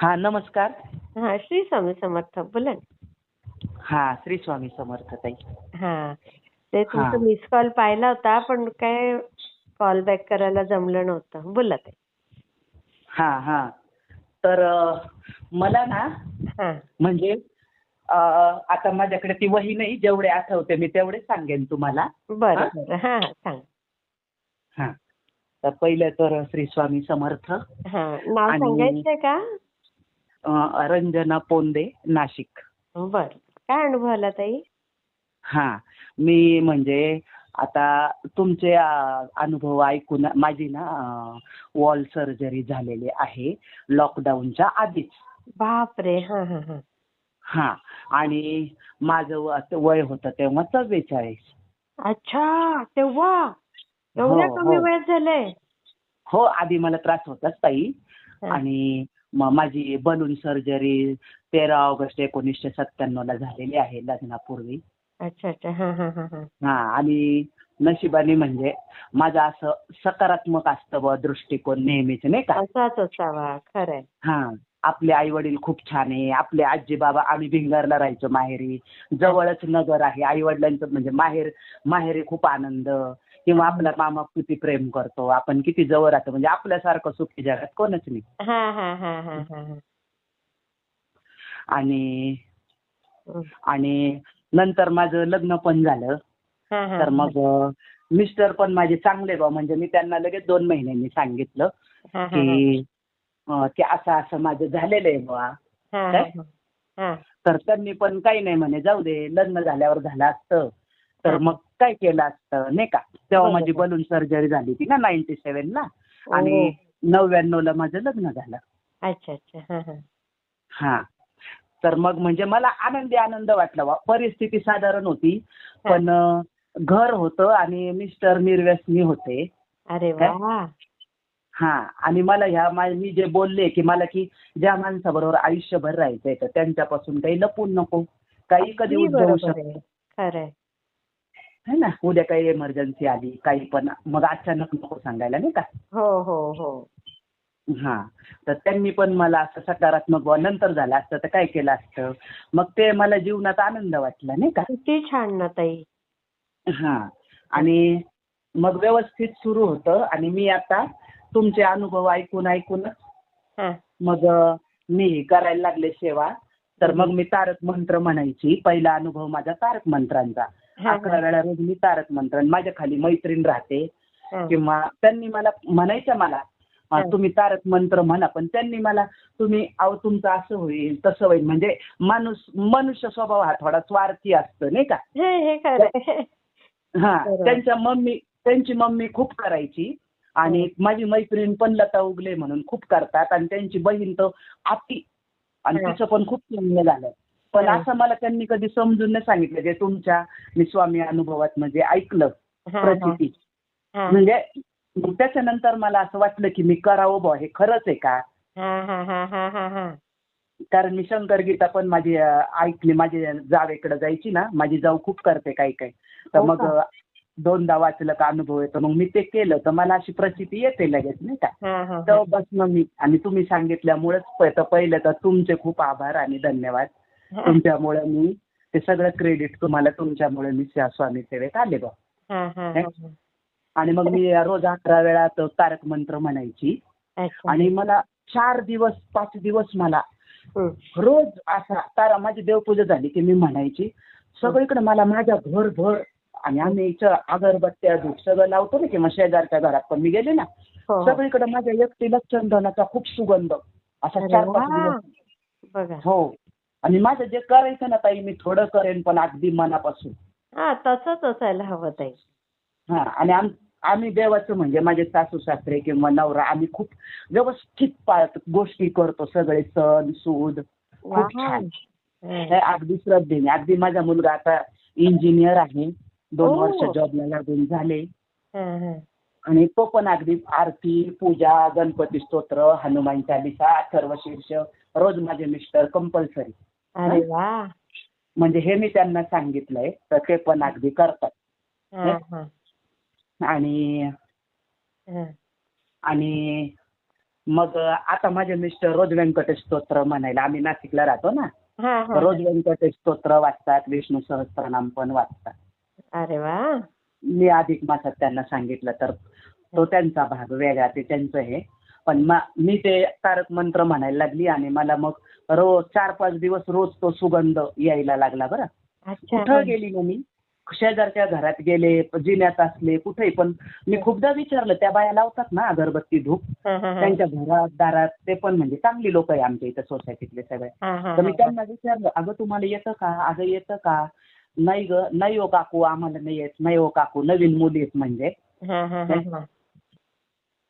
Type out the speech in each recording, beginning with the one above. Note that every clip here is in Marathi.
हा नमस्कार. हा श्री स्वामी समर्थ बोला ना. हा श्री स्वामी समर्थ ताई. हा ते. तुमचं मिस कॉल पाहिला होता पण काय कॉल बॅक करायला जमलं नव्हतं. बोला ते हा हा. तर मला ना हा. म्हणजे आता माझ्याकडे ती वही नाही जेवढे आठवते मी तेवढे सांगेन तुम्हाला. बरं हा? बरं. सांग. हा. तर पहिले तर श्री स्वामी समर्थ. हा नाव सांगायचंय का? रंजना पोंदे नाशिक. बर. काय अनुभव आला ताई? हा मी म्हणजे आता तुमचे अनुभव ऐकून माझी ना वॉल सर्जरी झालेली आहे लॉकडाऊनच्या आधीच. बापरे! हा हा हा. हा आणि माझं वय होतं तेव्हा चव्वेचाळीस. अच्छा! तेव्हा? एवढ्या हो, कमी हो. वयात झालंय हो आधी मला त्रास होताच ताई. आणि म- माझी बलून सर्जरी तेरा ऑगस्ट एकोणीसशे सत्त्याण्णव ला झालेली आहे लग्नापूर्वी. अच्छा अच्छा. हा हा हा हा. हा आणि नशिबाने म्हणजे माझं असं सकारात्मक असतं दृष्टिकोन नेहमीच नाही का? असाच असावा खरंय. हा आपले आई वडील खूप छान आहे आपले आजी बाबा आम्ही भिंगारला राहायचो माहेरी. जवळच नगर आहे आई वडिलांचं म्हणजे माहेर माहेरी खूप आनंद. किंवा आपला मामा किती प्रेम करतो आपण किती जवळ राहतो म्हणजे आपल्यासारखं सुखी जगात कोणच नाही. हा हा हा हा हा हा. आणि. आणि नंतर माझं लग्न पण झालं. हा हा तर मग मिस्टर पण माझे चांगले बा म्हणजे मी त्यांना लगेच दोन महिन्यांनी सांगितलं हा हा की अं, की असं असं माझं झालेलं आहे बुवा हा हा? हा. तर त्यांनी पण काही नाही म्हणे जाऊ दे लग्न झाल्यावर झालं असतं. तर हा. मग काय केलं असतं नाही का? तेव्हा माझी. बलून सर्जरी झाली होती ना नाईन्टी सेव्हन ला आणि ओ. नव्याण्णव ला माझं लग्न झालं. अच्छा अच्छा. हा हा. हा. तर मग म्हणजे मला आनंदी आनंद वाटला बा परिस्थिती साधारण होती. पण घर होतं आणि मिस्टर निर्व्यसनी होते. अरे? वा. हा. आणि मला ह्या मा- जे बोलले की मला की ज्या माणसाबरोबर आयुष्यभर राहायचंय तर त्यांच्यापासून काही लपून नको. काही कधी उद्भवू शकतं. है ना? उद्या काही इमर्जन्सी आली काही पण मग अचानक नको सांगायला नाही का? हो हो हो. हा. तर त्यांनी पण मला असं सकारात्मक बुवा नंतर झालं असतं तर काय केलं असतं? मग ते मला जीवनात आनंद वाटला नाही का? किती छान ना ताई. हा. आणि मग व्यवस्थित सुरू होतं आणि मी आता तुमचे अनुभव ऐकून ऐकून हा. मग अ, मी करायला लागले सेवा. तर मग मी तारक मंत्र म्हणायची. पहिला अनुभव माझा तारक मंत्रांचा. अकरा वेळा रोज मी तारक मंत्र आणि माझ्या खाली मैत्रीण राहते. किंवा त्यांनी मला म्हणायचं मला. तुम्ही तारक मंत्र म्हणा पण त्यांनी मला तुम्ही अहो तुमचं असं होईल तसं होईल. म्हणजे माणूस मनुष्य स्वभाव हा थोडा स्वार्थी असतो नाही का? हे हे हा. त्यांच्या मम्मी त्यांची मम्मी खूप करायची. आणि माझी मैत्रीण पण लता उगले म्हणून खूप करतात. आणि त्यांची बहीण तर अति आणि. तिचं पण खूप चांगलं झालं पण. असं मला त्यांनी कधी समजून नाही सांगितलं जे तुमच्या मी स्वामी अनुभवात म्हणजे ऐकलं. प्रचिती. म्हणजे मग त्याच्यानंतर मला असं वाटलं की मी करावं बुवा हे खरंच आहे का हा, हा, हा, हा, हा, हा. कारण मी शंकर गीता पण माझी ऐकली माझी जावेकडे जायची ना माझी जाऊ खूप करते काही काही तर हो मग दोनदा वाचलं का अनुभव येतो मग मी ते केलं तर मला अशी प्रचिती येते लगेच नाही का हा, हा. तेव्हापासून मी आणि तुम्ही सांगितल्यामुळेच तर पहिलं तर तुमचे खूप आभार आणि धन्यवाद तुमच्यामुळे मी ते सगळं क्रेडिट तुम्हाला तुमच्यामुळे मी स्वामी सेवेत आले बा. आणि मग मी रोज अकरा वेळा तो तारक मंत्र म्हणायची. आणि मला चार दिवस पाच दिवस मला. रोज असा तारा माझी देवपूजा झाली की मी म्हणायची सगळीकडे मला माझ्या घरभर आणि आम्ही अगरबत्त्या धूप सगळं लावतो ना किंवा शेजारच्या घरात पण मी गेले ना हो, हो. सगळीकडे माझ्या एकटीला चंदनाचा खूप सुगंध असा चार पाच. दिवस हो आणि माझं जे करायचं ना ताई मी थोडं करेन पण अगदी मनापासून. हा तसंच असायला हवं ताई. हा आणि आम आम्ही देवाचं म्हणजे माझे सासू सासरे किंवा नवरा आम्ही खूप व्यवस्थित पाळतो गोष्टी करतो सगळे सण सूद खूप छान. हं. अगदी श्रद्धेने अगदी माझा मुलगा आता इंजिनियर आहे. दोन. वर्ष जॉबला लागून झाले. आणि तो पण अगदी आरती पूजा गणपती स्तोत्र हनुमान चालिसा अथर्व शीर्ष रोज माझे मिस्टर कंपल्सरी अरे वा. म्हणजे हे मी त्यांना सांगितलंय तर ते पण अगदी करतात. आणि. आणि मग आता माझे मिस्टर रोज व्यंकटेश स्तोत्र म्हणायला आम्ही नाशिकला राहतो ना रोज व्यंकटेश स्तोत्र वाचतात विष्णू सहस्त्रनाम पण वाचतात. अरे वा. मी अधिक मासात त्यांना सांगितलं तर तो त्यांचा भाग वेगळा ते त्यांचं हे. पण मा- मी ते तारक मंत्र म्हणायला लागली आणि मला मग रोज चार पाच दिवस रोज तो सुगंध यायला लागला बरं. कुठं गेली ना मी शेजारच्या घरात गेले जिन्यात असले कुठेही. पण मी खूपदा विचारलं त्या बाया लावतात ना अगरबत्ती धूप. त्यांच्या घरात दारात ते पण म्हणजे चांगली लोक आहे आमच्या इथं सोसायटीतले सगळे. तर मी. त्यांना विचारलं अगं तुम्हाला येतं का? अगं येतं का? नाही ग नाही हो काकू आम्हाला नाही येत. नाही हो काकू नवीन मुली आहेत म्हणजे.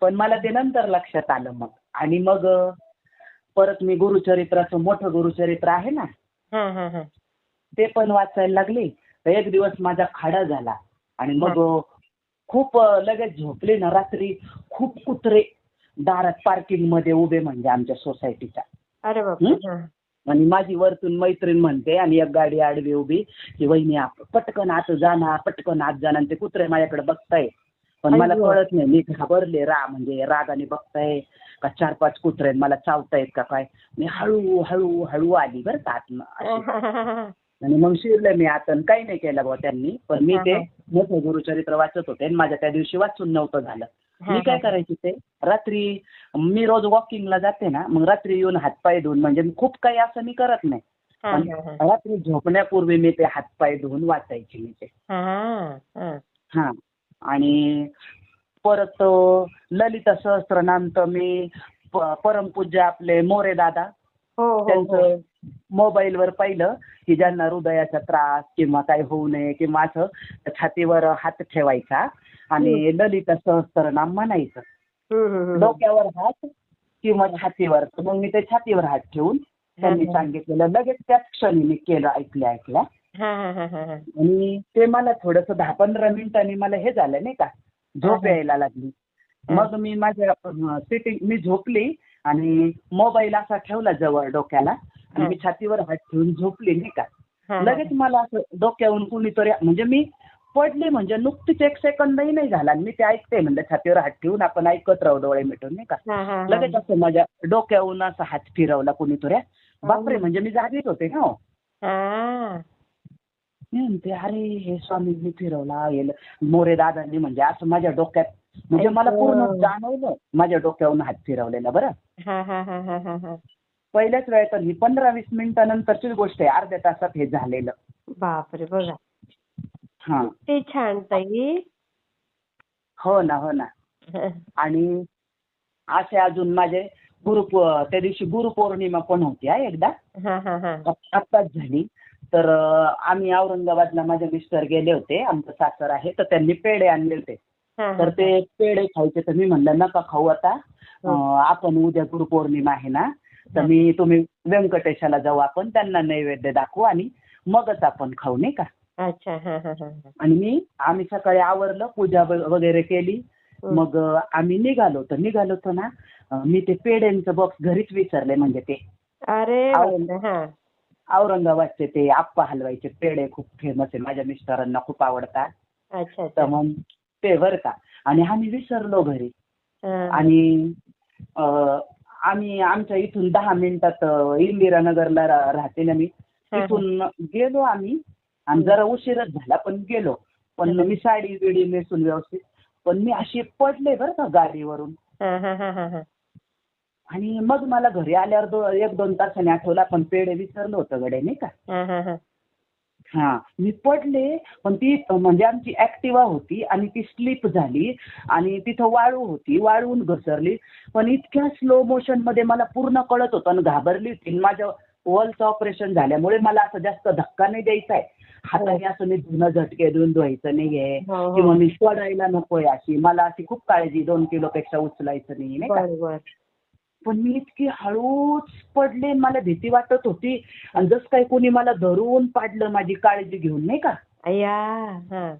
पण मला ते नंतर लक्षात आलं मग. आणि मग परत मी गुरुचरित्राचं मोठं गुरुचरित्र आहे ना हा, हा, हा. ते पण वाचायला लागले. तर एक दिवस माझा खाडा झाला. आणि मग खूप लगेच झोपले ना रात्री. खूप कुत्रे दारात पार्किंगमध्ये उभे म्हणजे आमच्या सोसायटीच्या अरे. आणि माझी वरतून मैत्रीण म्हणते आणि एक गाडी आडवी उभी की वहिनी आप- पटकन आत जाणार पटकन आत जाणार ते कुत्रे माझ्याकडे बघताय पण मला. कळत नाही. मी घाबरले. रा म्हणजे रागाने बघताय का चार पाच कुत्रे आहेत, मला चावतायत का काय? मी हळू हळू हळू आली बरं का आत आणि मग शिरले मी आत आणि काही नाही केलं बुवा त्यांनी. पण मी ते. मोठं गुरुचरित्र वाचत होते आणि माझ्या त्या दिवशी वाचून नव्हतं झालं. मी काय करायचे ते? रात्री मी रोज वॉकिंगला जाते ना मग रात्री येऊन हातपाय धुवून म्हणजे खूप काही असं मी करत नाही. पण. रात्री झोपण्यापूर्वी मी ते हातपाय धुवून वाचायचे मी ते. हा. आणि परत ललिता सहस्त्रनाम तर मी प- परमपूज्य आपले मोरे दादा हो हो हो त्यांचं मोबाईलवर पाहिलं की ज्यांना हृदयाचा त्रास किंवा काही होऊ नये किंवा असं छातीवर हात ठेवायचा आणि ललिता सहस्त्रनाम म्हणायचं. डोक्यावर हात किंवा छातीवर मग मी ते छातीवर हात ठेवून त्यांनी हा, हा. सांगितलेलं लगेच त्याच क्षणी मी केलं ऐकल्या ऐकल्या हा, हा, हा, हा, हा. आणि ते मला थोडस दहा पंधरा मिनिटांनी मला हे झालं नाही का झोप. यायला लागली. मग मी माझ्या सिटिंग मी झोपली आणि मोबाईल असा ठेवला जवळ डोक्याला आणि. मी छातीवर हात ठेवून झोपली नाही का. लगेच मला असं डोक्यावरून कुणीतरी म्हणजे मी पडले म्हणजे नुकतीच एक सेकंदही नाही झाला मी ते ऐकते म्हणजे छातीवर हात ठेवून आपण ऐकत राहू डोळे मिटून नाही का. लगेच असं माझ्या डोक्यावरून असा हात फिरवला कुणीतरी बापरे. म्हणजे मी जागीच होते ना. हा. मी म्हणते अरे हे स्वामींनी फिरवला हे मोरे दादांनी म्हणजे असं माझ्या डोक्यात म्हणजे मला. पूर्ण जाणवलं माझ्या डोक्यावरून हात फिरवलेला बरं. हा, हा, हा, हा, हा, हा. पहिल्याच वेळेत ही पंधरा वीस मिनिटानंतरचीच गोष्ट आहे अर्ध्या तासात हे झालेलं. बापरे बघा. हा. ते छान ताई. हो ना हो ना. आणि असे अजून माझे गुरु त्या दिवशी गुरुपौर्णिमा पण होती एकदा. आत्ताच झाली. तर आम्ही औरंगाबादला माझे मिस्टर गेले होते आमचं सासर आहे तर त्यांनी पेढे आणले होते हा, तर हा. ते पेढे खायचे तर मी म्हणलं नका खाऊ आता अं, आपण उद्या गुरुपौर्णिमा आहे ना तर मी तुम्ही व्यंकटेशाला जाऊ आपण त्यांना नैवेद्य दाखवू आणि मगच आपण खाऊ नाही का अच्छा हा हा हा हा. आणि मी आम्ही सकाळी आवरलं पूजा व- वगैरे केली हं. मग अं, आम्ही निघालो तर निघालो तर ना अं, मी ते पेढ्यांचं बॉक्स घरीच विसरले म्हणजे ते अरे आवडलं. हा औरंगाबादचे ते आप्पा हलवायचे पेढे खूप फेमस आहे. माझ्या मिस्टरांना खूप आवडतात. अच्छा तर मग ते बरं का? आणि आम्ही विसरलो घरी. हा. आणि अं, आम्ही आमच्या इथून दहा मिनिटात अं, इंदिरानगरला रा- राहते ना मी. हा, हा. तिथून गेलो आम्ही. आणि जरा उशीरच झाला पण गेलो. पण मी साडी बिडी नेसून व्यवस्थित. पण मी अशी पडले बरं का गाडीवरून. हा, हा, हा, हा, हा. आणि मग मला घरी आल्यावर दो एक दोन तासाने आठवला पण पेढे विसरलो होतं गडे नाही का? हा, मी पडले पण ती म्हणजे आमची ऍक्टिवा होती आणि ती स्लिप झाली आणि तिथं वाळू होती वाळून घसरली. पण इतक्या स्लो मोशनमध्ये मला पूर्ण कळत होतं आणि घाबरली होती. माझ्या वॉलचं ऑपरेशन झाल्यामुळे मला असं जास्त धक्का नाही द्यायचा आहे. हाताने असं मी धुणं झटके देऊन धुवायचं नाहीये. हो, हो. किंवा मी पडायला नकोय अशी. मला अशी खूप काळजी दोन किलो पेक्षा उचलायचं नाही नाही पण मी इतकी हळूच पडले मला भीती वाटत होती. आणि जसं काही कोणी मला धरून पाडलं माझी काळजी घेऊन नाही का? अय्या हा.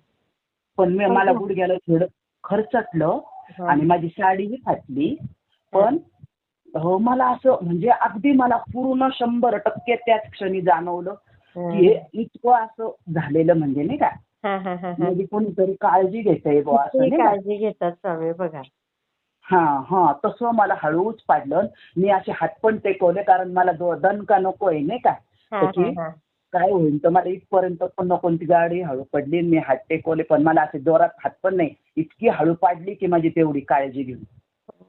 पण मी मला गुडघ्याला थोडं खर्चटलं हा. आणि माझी साडीही फाटली. पण हो मला असं म्हणजे अगदी मला पूर्ण शंभर टक्के त्याच क्षणी जाणवलं की हे इतकं असं झालेलं म्हणजे नाही का? हा, हा, हा, हा. म्हणजे कोणीतरी काळजी नाही का? काळजी घेतात स्वामी बघा. हा हा तसं मला हळूच पाडलं. मी असे हात पण टेकवले कारण मला दणका नकोय नाही का? हा त्याची हा काय होईल? तर मला इथपर्यंत पण नको ती गाडी हळू पडली मी हात टेकवले पण मला असे जोरात हात पण नाही. इतकी हळू पाडली की माझी तेवढी काळजी घेऊन.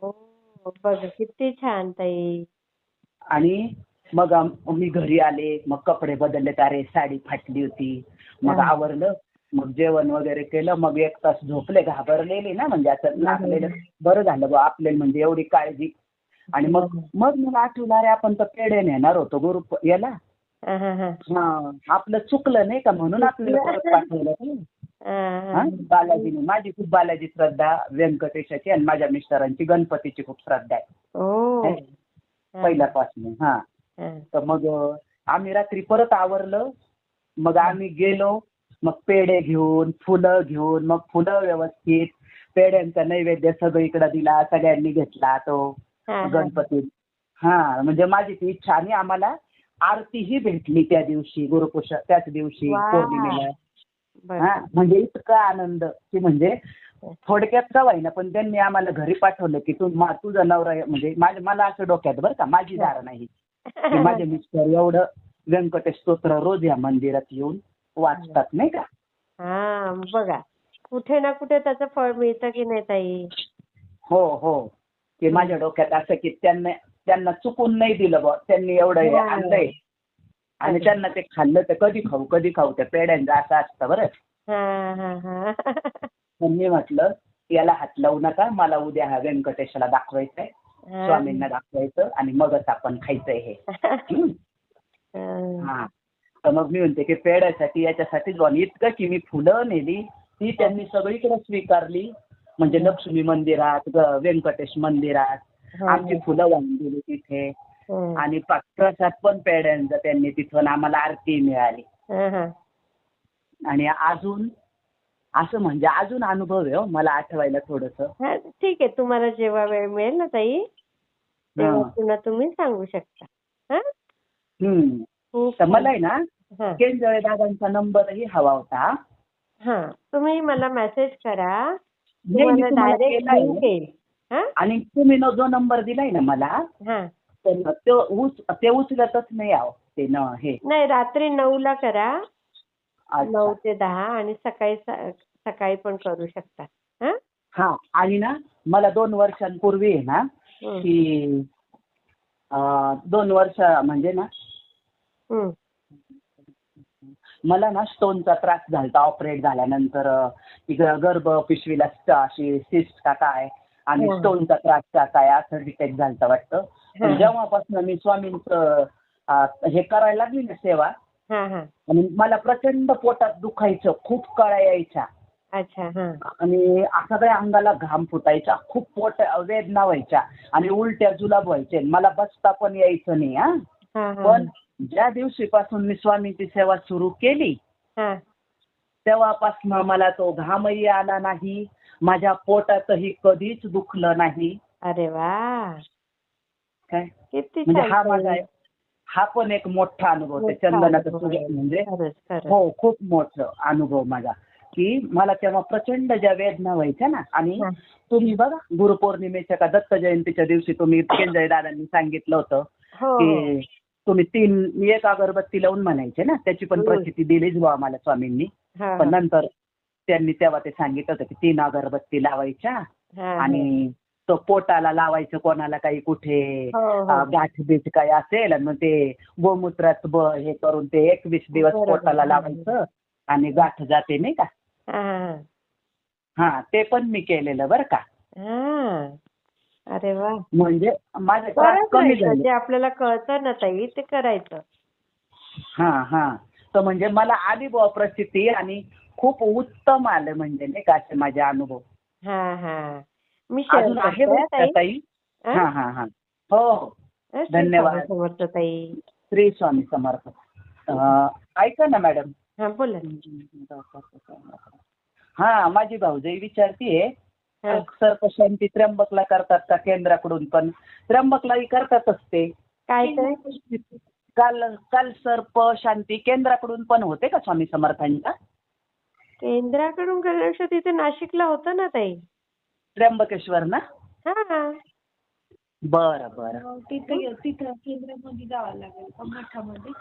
हो बघ किती छान ताई. आणि मग आम- मी घरी आले मग कपडे बदलले अरे साडी फाटली होती. मग हा. आवरलं मग जेवण वगैरे केलं मग एक तास झोपले घाबरलेली ना म्हणजे असं लागलेलं बरं झालं बा आपल्याला म्हणजे एवढी काळजी. आणि मग. मग मला आठवलं अरे आपण तर पेढे नेणार होतो गुरु याला? हा आपलं चुकलं नाही का म्हणून आपल्याला परत पाठवलं. बालाजीने माझी खूप बालाजी श्रद्धा व्यंकटेशाची आणि माझ्या मिस्टरांची गणपतीची खूप श्रद्धा आहे. पहिल्यापासून हा. तर मग आम्ही रात्री परत आवरलं. मग आम्ही गेलो मग पेढे घेऊन फुलं घेऊन मग फुलं व्यवस्थित पेढ्यांचा नैवेद्य सगळीकडे दिला सगळ्यांनी घेतला तो. गणपती हा म्हणजे माझी ती इच्छा आणि आम्हाला आरतीही भेटली त्या दिवशी गुरुपुष त्याच दिवशी. पौर्णिमेला. हा म्हणजे इतका आनंद की म्हणजे थोडक्यात का होईना पण त्यांनी आम्हाला घरी पाठवलं की तू तुझा नवरा म्हणजे मला असं डोक्यात बरं का माझी धारणा ही की माझे मिस्टर एवढं व्यंकटेश स्तोत्र रोज या मंदिरात येऊन वाचतात नाही का? हा बघा. कुठे ना कुठे त्याचं फळ मिळतं की नाही ताई? हो हो. की माझ्या डोक्यात असं की त्यांना त्यांना चुकून नाही दिलं बा त्यांनी एवढं हे हा. आणलंय. आणि त्यांना ते खाल्लं तर कधी खाऊ कधी खाऊ. त्या पेड्यांचं असं असतं बरं. हा हा हा. पण मी म्हटलं याला हात लावू नका. मला उद्या हा व्यंकटेशाला दाखवायचंय. स्वामींना दाखवायचं आणि मगच आपण खायचंय हे. हम्म. हा. हा तर मग मी म्हणते की पेड्यासाठी याच्यासाठीच बनवली इतकं की मी फुलं नेली ती त्यांनी सगळीकडे स्वीकारली. म्हणजे लक्ष्मी मंदिरात ग- व्यंकटेश मंदिरात. हा. आमची फुलं वाहून दिली तिथे. हा. आणि प्रसाद पण पेड्यांचा त्यांनी तिथून आम्हाला आरती मिळाली. हा, हा. आणि अजून असं म्हणजे अजून अनुभव आहे हो मला आठवायला थोडस. हा, ठीक आहे. तुम्हाला जेव्हा वेळ मिळेल ना ताई तेव्हा हा. पुन्हा तुम्ही सांगू शकता. हा? तर मला आहे ना हा केंजळे दादांचा नंबरही हवा होता. हा तुम्ही मला मेसेज करा. नाही, मी तुम्हाला तुम्हाला डायरेक्ट केलाय. लिंक येईल. हा? आणि तुम्ही न जो नंबर दिलाय ना मला हा. तर तो उच ते उचलतच नाही आहो ते न हे. नाही रात्री नऊला करा. अच्छा. नऊ ते दहा आणि सकाळी स- सकाळी पण करू शकता. हा? हा आणि ना मला दोन वर्षांपूर्वी आहे ना हम्म, की अं, दोन वर्ष म्हणजे ना हम्म. मला ना स्टोनचा त्रास झाला ऑपरेट झाल्यानंतर ती गर्भ पिशवीला अशी सिस्ट का काय आणि हा. स्टोनचा त्रास का काय असं डिटेक्ट झालं वाटतं. हा. जेव्हापासून मी स्वामींचं हे करायला लागली ना सेवा हा हा. आणि मला प्रचंड पोटात दुखायचं खूप कळा यायच्या. अच्छा हा. आणि सगळ्या अंगाला घाम फुटायचा खूप पोट वेदना व्हायच्या आणि उलट्या जुलाब व्हायचे मला बसता पण यायचं नाही हा. हा हा. पण ज्या दिवशीपासून मी स्वामींची सेवा सुरू केली तेव्हापासून मला तो घामही आला नाही माझ्या पोटातही कधीच दुखलं नाही अरे वा काय म्हणजे हा. माझा हा पण एक मोठा अनुभव आहे चंदनाचं. म्हणजे हो खूप मोठं अनुभव माझा की मला तेव्हा प्रचंड ज्या वेदना व्हायच्या ना आणि. तुम्ही बघा गुरुपौर्णिमेच्या का दत्त जयंतीच्या दिवशी तुम्ही केंजय दादांनी सांगितलं होतं हो. की तुम्ही तीन एक अगरबत्ती लावून म्हणायचे ना त्याची पण. प्रचिती दिलीच बुवा आम्हाला स्वामींनी पण. नंतर त्यांनी तेव्हा ते सांगितलं होतं की तीन अगरबत्ती लावायच्या. आणि तो पोटाला लावायचं कोणाला काही कुठे हो, हो. गाठ बीठ काही असेल आणि मग ते गोमूत्रात ब हे करून ते एकवीस दिवस. पोटाला लावायचं आणि गाठ जाते नाही का हा, ते पण मी केलेलं बरं का. अरे वा. म्हणजे माझे त्रास बरंच कमी राहायचं. झाले. जे आपल्याला कळतं ना ताई ते करायचं. हा हा. तर म्हणजे मला आली बुवा प्रचिती आणि खूप उत्तम आलं म्हणजे नाही का असे माझे अनुभव. हा हा. मी अजून आहे बरं हा, का ताई? हा? हा हा. हा हो. धन्यवाद. समर्थ ताई. श्री स्वामी समर्थ. अं, ऐका ना मॅडम. हा बोला हा माझी भाऊजाई विचारतीये. सर्पशांती त्र्यंबकला करतात का केंद्राकडून पण? त्र्यंबकलाही करतातच ते काय ते काल काल सर्प शांती केंद्राकडून पण होते का स्वामी समर्थांच्या? केंद्राकडून करण्यापेक्षा तिथे नाशिकला होतं ना ताई. त्र्यंबकेश्वर ना? हा. बरं बरं. मग तिथं तिथं केंद्रामध्ये जावं लागेल का मठामध्ये.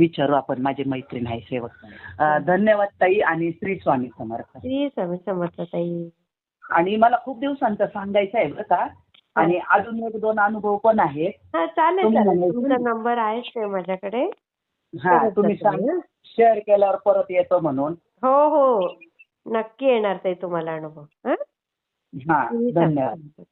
विचारू आपण माझी मैत्रीण आहे सेवक. अं, धन्यवाद ताई आणि श्री स्वामी समर्थ. श्री स्वामी समर्थ ताई. आणि मला खूप दिवसांचं सांगायचं आहे बरं का. आणि अजून एक दोन अनुभव पण आहेत. हा चालेल तुम्ही चालेल. तुमचा? नंबर आहेच ते माझ्याकडे. हा करत तुम्ही जा सांग. तुम्ही, शेअर केल्यावर परत येतो म्हणून. हो हो. नक्की येणार ताई तुम्हाला अनुभव हा. हा धन्यवाद.